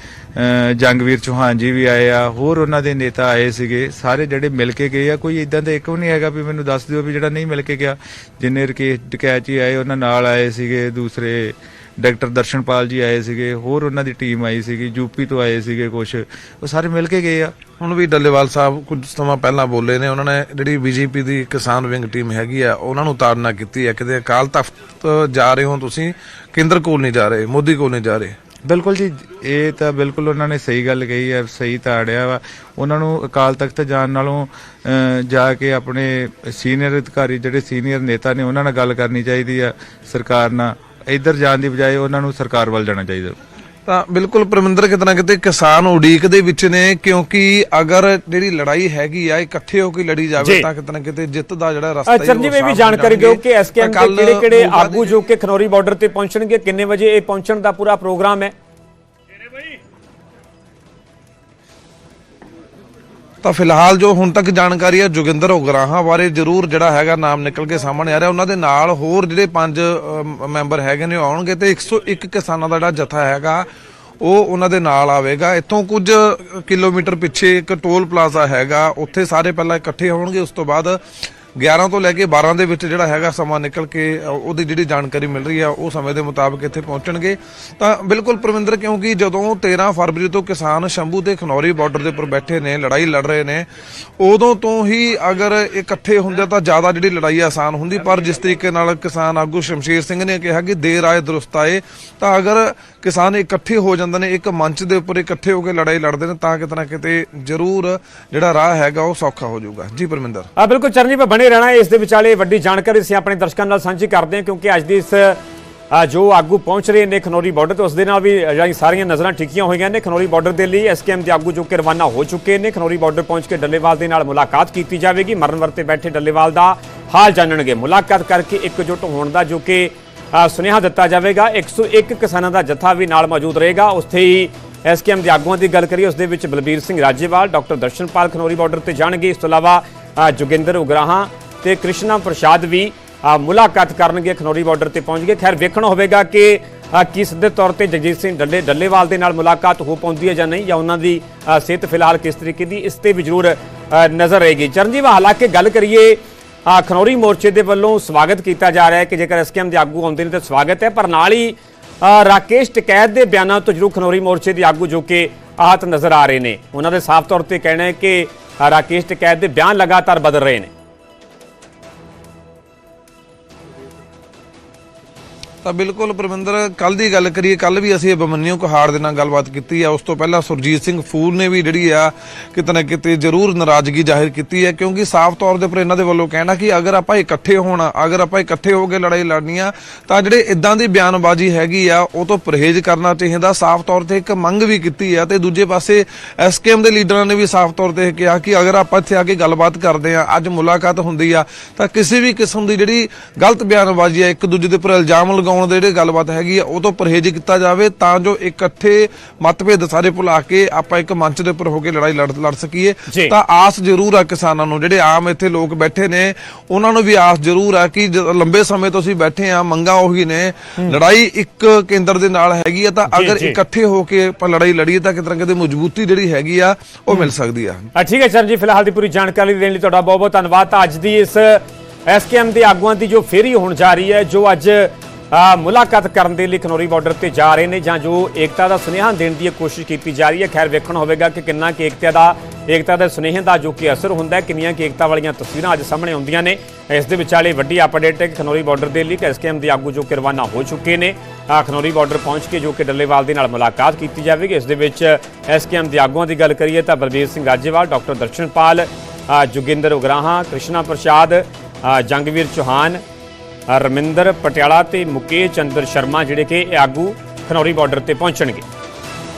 ਜੰਗਵੀਰ ਚੌਹਾਨ ਜੀ ਵੀ ਆਏ ਆ, ਹੋਰ ਉਹਨਾਂ ਦੇ ਨੇਤਾ ਆਏ ਸੀਗੇ। ਸਾਰੇ ਜਿਹੜੇ ਮਿਲ ਕੇ ਗਏ ਆ, ਕੋਈ ਇਦਾਂ ਦਾ ਇੱਕ ਵੀ ਨਹੀਂ ਹੈਗਾ ਵੀ ਮੈਨੂੰ ਦੱਸ ਦਿਓ ਵੀ ਜਿਹੜਾ ਨਹੀਂ ਮਿਲ ਕੇ ਗਿਆ। ਜਿੰਨੇ ਰਕੇਸ਼ ਜੀ ਆਏ, ਉਹਨਾਂ ਨਾਲ ਆਏ ਸੀਗੇ। ਦੂਸਰੇ ਡਾਕਟਰ ਦਰਸ਼ਨਪਾਲ ਜੀ ਆਏ ਸੀਗੇ। ਹੋਰ ਉਹਨਾਂ ਦੀ ਟੀਮ ਆਈ ਸੀਗੀ ਯੂਪੀ ਤੋਂ ਆਏ ਸੀਗੇ ਕੁਝ ਉਹ ਸਾਰੇ ਮਿਲ ਕੇ ਗਏ ਆ। ਹੁਣ ਵੀ ਡੱਲੇਵਾਲ ਸਾਹਿਬ ਕੁਝ ਸਮਾਂ ਪਹਿਲਾਂ ਬੋਲੇ ਨੇ, ਉਹਨਾਂ ਨੇ ਜਿਹੜੀ ਬੀਜੇਪੀ ਦੀ ਕਿਸਾਨ ਵਿੰਗ ਟੀਮ ਹੈਗੀ ਆ, ਉਹਨਾਂ ਨੂੰ ਤਾੜਨਾ ਕੀਤੀ ਹੈ ਕਿਤੇ ਅਕਾਲ ਤਖਤ ਜਾ ਰਹੇ ਹੋ ਤੁਸੀਂ, ਕੇਂਦਰ ਕੋਲ ਨਹੀਂ ਜਾ ਰਹੇ, ਮੋਦੀ ਕੋਲ ਨਹੀਂ ਜਾ ਰਹੇ? ਬਿਲਕੁਲ ਜੀ, ਇਹ ਤਾਂ ਬਿਲਕੁਲ ਉਹਨਾਂ ਨੇ ਸਹੀ ਗੱਲ ਕਹੀ ਹੈ ਸਹੀ ਤਾੜਿਆ ਵਾ। ਉਹਨਾਂ ਨੂੰ ਅਕਾਲ ਤਖਤ ਜਾਣ ਨਾਲੋਂ ਜਾ ਕੇ ਆਪਣੇ ਸੀਨੀਅਰ ਅਧਿਕਾਰੀ, ਜਿਹੜੇ ਸੀਨੀਅਰ ਨੇਤਾ ਨੇ, ਉਹਨਾਂ ਨਾਲ ਗੱਲ ਕਰਨੀ ਚਾਹੀਦੀ ਆ ਸਰਕਾਰ ਨਾਲ। ਇੱਧਰ ਜਾਣ ਦੀ ਬਜਾਏ ਉਹਨਾਂ ਨੂੰ ਸਰਕਾਰ ਵੱਲ ਜਾਣਾ ਚਾਹੀਦਾ। ਤਾਂ ਬਿਲਕੁਲ ਪਰਮਿੰਦਰ ਕਿਤੇ ਨਾ ਕਿਤੇ ਕਿਸਾਨ ਉਡੀਕ ਦੇ ਵਿੱਚ ਨੇ ਕਿਉਂਕਿ ਅਗਰ ਜਿਹੜੀ ਲੜਾਈ ਹੈਗੀ ਆ ਇਕੱਠੇ ਹੋ ਕੇ ਲੜੀ ਜਾਵੇ। ਤਾਂ ਕਿਤੇ ਨਾ ਕਿਤੇ ਜਿੱਤ ਦਾ ਜਿਹੜਾ ਰਸਤਾ ਹੈ ਚਰਨਜੀਤ ਇਹ ਵੀ ਜਾਣਕਾਰੀ ਦਿਓ ਕਿ ਐਸਕੇਐਮ ਦੇ ਕਿਹੜੇ ਕਿਹੜੇ ਆਗੂ ਜੋ ਕਿ ਖਨੌਰੀ ਬਾਰਡਰ ਤੇ ਪਹੁੰਚਣਗੇ ਕਿੰਨੇ ਵਜੇ ਇਹ ਪਹੁੰਚਣ ਦਾ ਪੂਰਾ ਪ੍ਰੋਗਰਾਮ ਹੈ ਤਾਂ ਫਿਲਹਾਲ ਜੋ ਹੁਣ ਤੱਕ ਜਾਣਕਾਰੀ ਹੈ ਜੋਗਿੰਦਰ ਉਗਰਾਹਾਂ ਬਾਰੇ ਜ਼ਰੂਰ ਜਿਹੜਾ ਹੈਗਾ ਨਾਮ ਨਿਕਲ ਕੇ ਸਾਹਮਣੇ ਆ ਰਿਹਾ। ਉਹਨਾਂ ਦੇ ਨਾਲ ਹੋਰ ਜਿਹੜੇ ਪੰਜ ਮੈਂਬਰ ਹੈਗੇ ਨੇ ਉਹ ਆਉਣਗੇ ਤੇ 101 ਕਿਸਾਨਾਂ ਦਾ ਜਿਹੜਾ ਜਥਾ ਹੈਗਾ, ਉਹ ਉਹਨਾਂ ਦੇ ਨਾਲ ਆਵੇਗਾ। ਇੱਥੋਂ ਕੁਝ ਕਿਲੋਮੀਟਰ ਪਿੱਛੇ ਇੱਕ ਟੋਲ ਪਲਾਜ਼ਾ ਹੈਗਾ, ਉੱਥੇ ਸਾਰੇ ਪਹਿਲਾਂ ਇਕੱਠੇ ਹੋਣਗੇ, ਉਸ ਤੋਂ ਬਾਅਦ 11 ਤੋਂ ਲੈ ਕੇ 12 ਦੇ ਵਿੱਚ ਜਿਹੜਾ ਹੈਗਾ ਸਮਾਂ ਨਿਕਲ ਕੇ ਉਹਦੀ ਜਿਹੜੀ ਜਾਣਕਾਰੀ ਮਿਲ ਰਹੀ ਆ ਉਹ ਸਮੇਂ ਦੇ ਮੁਤਾਬਕ ਇੱਥੇ ਪਹੁੰਚਣਗੇ। ਤਾਂ ਬਿਲਕੁਲ ਪ੍ਰਵਿੰਦਰ ਕਿਉਂਕਿ ਜਦੋਂ 13 ਫਰਵਰੀ ਤੋਂ ਕਿਸਾਨ ਸ਼ੰਭੂ ਤੇ ਖਨੌਰੀ ਬਾਰਡਰ ਦੇ ਉੱਪਰ ਬੈਠੇ ਨੇ, ਲੜਾਈ ਲੜ ਰਹੇ ਨੇ, ਉਦੋਂ ਤੋਂ ਹੀ ਅਗਰ ਇਕੱਠੇ ਹੁੰਦੇ ਤਾਂ ਜ਼ਿਆਦਾ ਜਿਹੜੀ ਲੜਾਈ ਆਸਾਨ ਹੁੰਦੀ। ਪਰ ਜਿਸ ਤਰੀਕੇ ਨਾਲ ਕਿਸਾਨ ਆਗੂ ਸ਼ਮਸ਼ੀਰ ਸਿੰਘ ਨੇ ਕਿਹਾ ਕਿ ਦੇਰ ਆਏ, ਦਰੁਸਤ ਆਏ, ਤਾਂ ਅਗਰ ਕਿਸਾਨ ਇਕੱਠੇ ਹੋ ਜਾਂਦੇ ਨੇ, ਇੱਕ ਮੰਚ ਦੇ ਉੱਪਰ ਇਕੱਠੇ ਹੋ ਕੇ ਲੜਾਈ ਲੜਦੇ ਨੇ, ਤਾਂ ਕਿਤੇ ਨਾ ਕਿਤੇ ਜ਼ਰੂਰ ਜਿਹੜਾ ਰਾਹ ਹੈਗਾ, ਉਹ ਸੌਖਾ ਹੋ ਜਾਊਗਾ। ਜੀ ਪਰਮਿੰਦਰ। ਆ ਬਿਲਕੁਲ ਚਰਨਜੀਤ ਮੈਂ ਬਣੇ ਰਹਿਣਾ ਇਸ ਦੇ ਵਿਚਾਲੇ ਵੱਡੀ ਜਾਣਕਾਰੀ ਅਸੀਂ ਆਪਣੇ ਦਰਸ਼ਕਾਂ ਨਾਲ ਸਾਂਝੀ ਕਰਦੇ ਹਾਂ, ਕਿਉਂਕਿ ਅੱਜ ਦੀ ਇਸ ਜੋ ਆਗੂ ਪਹੁੰਚ ਰਹੇ ਨੇ ਖਨੌਰੀ ਬਾਰਡਰ ਤੇ, ਉਸ ਦੇ ਨਾਲ ਵੀ ਜਿਹੜੀ ਸਾਰੀਆਂ ਨਜ਼ਰਾਂ ਟਿਕੀਆਂ ਹੋਈਆਂ ਨੇ। ਖਨੌਰੀ ਬਾਰਡਰ ਦੇ ਲਈ ਐਸਕੇਐਮ ਦੇ ਆਗੂ ਜੋ ਕਿ ਰਵਾਨਾ ਹੋ ਚੁੱਕੇ ਨੇ, ਖਨੌਰੀ ਬਾਰਡਰ ਪਹੁੰਚ ਕੇ ਡੱਲੇਵਾਲ ਦੇ ਨਾਲ ਮੁਲਾਕਾਤ ਕੀਤੀ ਜਾਵੇਗੀ। ਮਰਨ ਵਰਤੇ ਬੈਠੇ ਡੱਲੇਵਾਲ ਦਾ ਹਾਲ ਜਾਣਨਗੇ। ਮੁਲਾਕਾਤ ਕਰਕੇ ਇਕਜੁੱਟ ਹੋਣ ਦਾ ਜੋ ਕਿ ਸੁਨੇਹਾ ਦਿੱਤਾ ਜਾਵੇਗਾ। 101 ਕਿਸਾਨਾਂ ਦਾ ਜਥਾ ਵੀ ਨਾਲ ਮੌਜੂਦ ਰਹੇਗਾ। ਉੱਥੇ ਹੀ ਐਸਕੇਐਮ ਦੇ ਆਗੂਆਂ ਦੀ ਗੱਲ ਕਰੀਏ, ਉਸ ਦੇ ਵਿੱਚ ਬਲਬੀਰ ਸਿੰਘ ਰਾਜੇਵਾਲ, ਡਾਕਟਰ ਦਰਸ਼ਨਪਾਲ ਖਨੌਰੀ ਬਾਰਡਰ ਤੇ ਜਾਣਗੇ। ਇਸ ਤੋਂ ਇਲਾਵਾ ਜੋਗਿੰਦਰ ਉਗਰਾਹਾਂ ਤੇ ਕ੍ਰਿਸ਼ਨਾ ਪ੍ਰਸ਼ਾਦ ਵੀ ਮੁਲਾਕਾਤ ਕਰਨਗੇ, ਖਨੌਰੀ ਬਾਰਡਰ ਤੇ ਪਹੁੰਚ ਗਏ ਖੈਰ, ਵੇਖਣਾ ਹੋਵੇਗਾ ਕਿ ਕੀ ਸਿੱਧੇ ਤੌਰ ਤੇ ਜਗਜੀਤ ਸਿੰਘ ਡੱਲੇ, ਡੱਲੇਵਾਲ ਦੇ ਨਾਲ ਮੁਲਾਕਾਤ ਹੋ ਪਾਉਂਦੀ ਹੈ ਜਾਂ ਨਹੀਂ, ਜਾਂ ਉਹਨਾਂ ਦੀ ਸਿਹਤ ਫਿਲਹਾਲ ਕਿਸ ਤਰੀਕੇ ਦੀ, ਇਸ ਤੇ ਵੀ ਜ਼ਰੂਰ ਨਜ਼ਰ ਰਹੇਗੀ। ਚਰਨਜੀਤ ਹਾਲਾਂਕਿ ਗੱਲ ਕਰੀਏ ਖਨੌਰੀ ਮੋਰਚੇ ਦੇ ਵੱਲੋਂ ਸਵਾਗਤ ਕੀਤਾ ਜਾ ਰਿਹਾ ਹੈ ਕਿ ਜੇਕਰ ਐਸਕੇਐਮ ਦੇ ਆਗੂ ਆਉਂਦੇ ਨੇ ਤਾਂ ਸਵਾਗਤ ਹੈ, ਪਰ ਨਾਲ ਹੀ ਰਾਕੇਸ਼ ਟਕੈਤ ਦੇ ਬਿਆਨਾਂ ਤੋਂ ਜ਼ਰੂਰ ਖਨੌਰੀ ਮੋਰਚੇ ਦੇ ਆਗੂ ਜੋ ਕਿ ਆਹਤ ਨਜ਼ਰ ਆ ਰਹੇ ਨੇ। ਉਹਨਾਂ ਦੇ ਸਾਫ਼ ਤੌਰ ਤੇ ਕਹਿਣਾ ਹੈ ਕਿ ਰਾਕੇਸ਼ ਟਕੈਤ ਦੇ ਬਿਆਨ ਲਗਾਤਾਰ ਬਦਲ ਰਹੇ ਨੇ। ਤਾਂ ਬਿਲਕੁਲ ਪ੍ਰਵਿੰਦਰ ਕੱਲ ਦੀ ਗੱਲ ਕਰੀਏ ਕੱਲ ਵੀ ਅਸੀਂ ਅਭਮਨਿਊ ਕੁਹਾੜ ਦੇ ਨਾਲ ਗੱਲਬਾਤ ਕੀਤੀ ਆ। ਉਸ ਤੋਂ ਪਹਿਲਾਂ ਸੁਰਜੀਤ ਸਿੰਘ ਫੂਲ ਨੇ ਵੀ ਜਿਹੜੀ ਆ, ਕਿਤੇ ਨਾ ਕਿਤੇ ਜ਼ਰੂਰ ਨਾਰਾਜ਼ਗੀ ਜ਼ਾਹਿਰ ਕੀਤੀ ਹੈ, ਕਿਉਂਕਿ ਸਾਫ਼ ਤੌਰ ਦੇ ਉੱਪਰ ਇਹਨਾਂ ਦੇ ਵੱਲੋਂ ਕਹਿਣਾ ਕਿ ਅਗਰ ਆਪਾਂ ਇਕੱਠੇ ਹੋਣਾ, ਅਗਰ ਆਪਾਂ ਇਕੱਠੇ ਹੋ ਕੇ ਲੜਾਈ ਲੜਨੀ ਆ, ਤਾਂ ਜਿਹੜੇ ਇਦਾਂ ਦੀ ਬਿਆਨਬਾਜ਼ੀ ਹੈਗੀ ਆ, ਉਹ ਤੋਂ ਪਰਹੇਜ਼ ਕਰਨਾ ਚਾਹੀਦਾ। ਸਾਫ਼ ਤੌਰ ਤੇ ਇੱਕ ਮੰਗ ਵੀ ਕੀਤੀ ਆ ਤੇ ਦੂਜੇ ਪਾਸੇ ਐਸਕੇਐਮ ਦੇ ਲੀਡਰਾਂ ਨੇ ਵੀ ਸਾਫ਼ ਤੌਰ ਤੇ ਕਿਹਾ ਕਿ ਅਗਰ ਆਪਾਂ ਇੱਥੇ ਆ ਕੇ ਗੱਲਬਾਤ ਕਰਦੇ ਆ, ਅੱਜ ਮੁਲਾਕਾਤ ਹੁੰਦੀ ਆ, ਤਾਂ ਕਿਸੇ ਵੀ ਕਿਸਮ ਦੀ ਜਿਹੜੀ ਗਲਤ ਬਿਆਨਬਾਜ਼ੀ ਆ, ਇੱਕ ਦੂਜੇ ਦੇ ਉੱਪਰ ਇਲਜ਼ਾਮ ਲਗਾਉਣ ਦੇ ਜਿਹੜੇ ਗੱਲਬਾਤ ਹੈਗੀ ਆ ਉਹ ਤੋਂ ਪਰਹੇਜ਼ ਕੀਤਾ ਜਾਵੇ ਤਾਂ ਜੋ ਇਕੱਠੇ ਮਤਭੇਦ ਸਾਰੇ ਭੁਲਾ ਕੇ ਆਪਾਂ ਇੱਕ ਮੰਚ ਦੇ ਉੱਪਰ ਹੋ ਕੇ ਲੜਾਈ ਲੜ ਲੜ ਸਕੀਏ। ਤਾਂ ਆਸ ਜ਼ਰੂਰ ਆ ਕਿਸਾਨਾਂ ਨੂੰ ਜਿਹੜੇ ਆਮ ਇੱਥੇ ਲੋਕ ਬੈਠੇ ਨੇ ਉਹਨਾਂ ਨੂੰ ਵੀ ਆਸ ਜ਼ਰੂਰ ਆ ਕਿ ਲੰਬੇ ਸਮੇਂ ਤੋਂ ਅਸੀਂ ਬੈਠੇ ਆ ਮੰਗਾ ਉਹੀ ਨੇ। ਲੜਾਈ ਇੱਕ ਕੇਂਦਰ ਦੇ ਨਾਲ ਹੈਗੀ ਆ ਤਾਂ ਅਗਰ। ਇਕੱਠੇ ਹੋ ਕੇ ਆਪਾਂ ਲੜਾਈ ਲੜੀਏ ਤਾਂ ਕਿਤੇ ਨਾ ਕਿਤੇ ਮਜ਼ਬੂਤੀ ਜਿਹੜੀ ਹੈਗੀ ਆ ਉਹ ਮਿਲ ਸਕਦੀ ਆ। ਠੀਕ ਹੈ ਸਰ ਜੀ ਫਿਲਹਾਲ ਦੀ ਪੂਰੀ ਜਾਣਕਾਰੀ ਦੇਣ ਲਈ ਤੁਹਾਡਾ ਬਹੁਤ ਬਹੁਤ ਧੰਨਵਾਦ ਅੱਜ ਦੀ ਇਸ ਐਸਕੇਐਮ ਦੇ ਆਗੂਆਂ ਦੀ ਜੋ ਫੇਰੀ ਹੋਣ ਜਾ ਰਹੀ ਹੈ ਜੋ ਅੱਜ ਮੁਲਾਕਾਤ ਕਰਨ ਦੇ ਲਈ ਖਨੌਰੀ ਬਾਰਡਰ ਤੇ ਜਾ ਰਹੇ ਨੇ ਜਾਂ ਜੋ ਏਕਤਾ ਦਾ ਸੁਨੇਹਾ ਦੇਣ ਦੀ ਕੋਸ਼ਿਸ਼ ਕੀਤੀ ਜਾ ਰਹੀ ਹੈ ਖੈਰ ਵੇਖਣ ਹੋਵੇਗਾ ਕਿ ਕਿੰਨਾ ਕਿ ਏਕਤਾ ਦਾ ਏਕਤਾ ਦੇ ਸੁਨੇਹੇ ਦਾ ਜੋ ਕਿ ਅਸਰ ਹੁੰਦਾ ਹੈ ਕਿੰਨੀਆਂ ਕਿ ਏਕਤਾ ਵਾਲੀਆਂ ਤਸਵੀਰਾਂ ਅੱਜ ਸਾਹਮਣੇ ਆਉਂਦੀਆਂ ਨੇ। ਇਸ ਦੇ ਵਿਚਾਲੇ ਵੱਡੀ ਅਪਡੇਟ ਹੈ ਕਿ ਖਨੌਰੀ ਬਾਰਡਰ ਦੇ ਲਈ ਐਸਕੇਐਮ ਦੇ ਆਗੂ ਜੋ ਕਿ ਰਵਾਨਾ ਹੋ ਚੁੱਕੇ ਨੇ ਖਨੌਰੀ ਬਾਰਡਰ ਪਹੁੰਚ ਕੇ ਜੋ ਕਿ ਡੱਲੇਵਾਲ ਦੇ ਨਾਲ ਮੁਲਾਕਾਤ ਕੀਤੀ ਜਾਵੇਗੀ। ਇਸ ਦੇ ਵਿੱਚ ਐਸਕੇਐਮ ਦੇ ਆਗੂਆਂ ਦੀ ਗੱਲ ਕਰੀਏ ਤਾਂ ਬਲਬੀਰ ਸਿੰਘ ਰਾਜੇਵਾਲ ਡਾਕਟਰ ਦਰਸ਼ਨਪਾਲ ਅ, ਜੋਗਿੰਦਰ ਉਗਰਾਹਾਂ ਕ੍ਰਿਸ਼ਨਾ ਪ੍ਰਸ਼ਾਦ ਜੰਗਵੀਰ ਚੌਹਾਨ ਰਮਿੰਦਰ ਪਟਿਆਲਾ ਤੇ ਮੁਕੇਸ਼ ਚੰਦਰ ਸ਼ਰਮਾ ਜਿਹੜੇ ਕਿ ਇਹ ਆਗੂ ਖਨੌਰੀ ਬਾਰਡਰ ਤੇ ਪਹੁੰਚਣਗੇ।